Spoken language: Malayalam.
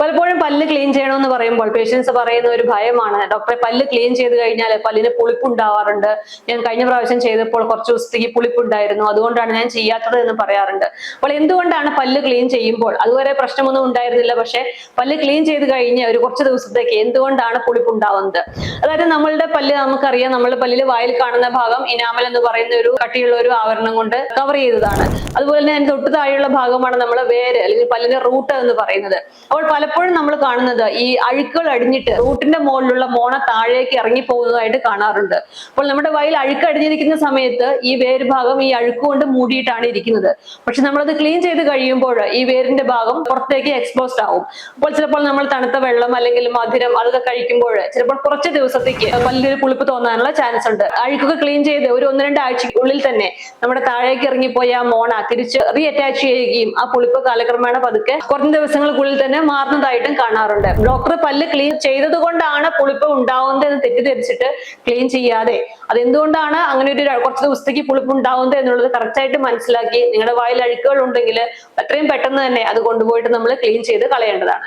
പലപ്പോഴും പല്ല് ക്ലീൻ ചെയ്യണമെന്ന് പറയുമ്പോൾ പേഷ്യൻസ് പറയുന്ന ഒരു ഭയമാണ്. ഡോക്ടറെ പല്ല് ക്ലീൻ ചെയ്ത് കഴിഞ്ഞാൽ പല്ലിന് പുളിപ്പുണ്ടാവാറുണ്ട്. ഞാൻ കഴിഞ്ഞ പ്രാവശ്യം ചെയ്തപ്പോൾ കുറച്ച് ദിവസത്തേക്ക് പുളിപ്പുണ്ടായിരുന്നു. അതുകൊണ്ടാണ് ഞാൻ ചെയ്യാത്തത് എന്ന് പറയാറുണ്ട്. അപ്പോൾ എന്തുകൊണ്ടാണ് പല്ല് ക്ലീൻ ചെയ്യുമ്പോൾ? അതുവരെ പ്രശ്നമൊന്നും ഉണ്ടായിരുന്നില്ല. പക്ഷെ പല്ല് ക്ലീൻ ചെയ്ത് കഴിഞ്ഞ് ഒരു കുറച്ച് ദിവസത്തേക്ക് എന്തുകൊണ്ടാണ് പുളിപ്പുണ്ടാവുന്നത്? അതായത് നമ്മളുടെ പല്ല് നമുക്കറിയാം. നമ്മളുടെ പല്ലിൽ വായിൽ കാണുന്ന ഭാഗം ഇനാമൽ എന്ന് പറയുന്ന ഒരു കട്ടിയുള്ള ഒരു ആവരണം കൊണ്ട് കവർ ചെയ്തതാണ്. അതുപോലെ തന്നെ തൊട്ട് താഴെയുള്ള ഭാഗമാണ് നമ്മളെ വേര് അല്ലെങ്കിൽ പല്ലിന്റെ റൂട്ട് എന്ന് പറയുന്നത്. അപ്പോൾ പലപ്പോഴും നമ്മൾ കാണുന്നത് ഈ അഴുക്കുകൾ അടിഞ്ഞിട്ട് റൂട്ടിന്റെ മുകളിലുള്ള മോണ താഴേക്ക് ഇറങ്ങി പോകുന്നതായിട്ട് കാണാറുണ്ട്. അപ്പോൾ നമ്മുടെ വയൽ അഴുക്ക് അടിഞ്ഞിരിക്കുന്ന സമയത്ത് ഈ വേര് ഭാഗം ഈ അഴുക്ക് കൊണ്ട് മൂടിയിട്ടാണ് ഇരിക്കുന്നത്. പക്ഷെ നമ്മളത് ക്ലീൻ ചെയ്ത് കഴിയുമ്പോൾ ഈ വേരിന്റെ ഭാഗം പുറത്തേക്ക് എക്സ്പോസ്ഡ് ആവും. അപ്പോൾ ചിലപ്പോൾ നമ്മൾ തണുത്ത വെള്ളം അല്ലെങ്കിൽ മധുരം അതൊക്കെ കഴിക്കുമ്പോൾ ചിലപ്പോൾ കുറച്ച് ദിവസത്തേക്ക് പല്ലിൽ പുളിപ്പ് തോന്നാനുള്ള ചാൻസ് ഉണ്ട്. അഴുക്കൊക്കെ ക്ലീൻ ചെയ്ത് ഒരു ഒന്ന് രണ്ട് ആഴ്ചയ്ക്കുള്ളിൽ തന്നെ നമ്മുടെ താഴേക്ക് ഇറങ്ങിപ്പോയ മോണ തിരിച്ച് റീ അറ്റാച്ച് ചെയ്യുകയും ആ പുളിപ്പ് കാലക്രമേണ പതുക്കെ കുറഞ്ഞ ദിവസങ്ങൾക്കുള്ളിൽ തന്നെ മാറുന്നതായിട്ടും കാണാറുണ്ട്. ഡോക്ടർ പല്ല് ക്ലീൻ ചെയ്തത് കൊണ്ടാണ് പുളിപ്പ് ഉണ്ടാവുന്നത് എന്ന് തെറ്റിദ്ധരിച്ചിട്ട് ക്ലീൻ ചെയ്യാതെ. അതെന്തുകൊണ്ടാണ് അങ്ങനെ ഒരു കുറച്ച് ദിവസത്തേക്ക് പുളിപ്പ് ഉണ്ടാവുന്നത് എന്നുള്ളത് കറക്റ്റ് ആയിട്ട് മനസ്സിലാക്കി നിങ്ങളുടെ വായിൽ അഴുക്കുകൾ ഉണ്ടെങ്കിൽ അത്രയും പെട്ടെന്ന് തന്നെ അത് കൊണ്ടുപോയിട്ട് നമ്മൾ ക്ലീൻ ചെയ്ത് കളയേണ്ടതാണ്.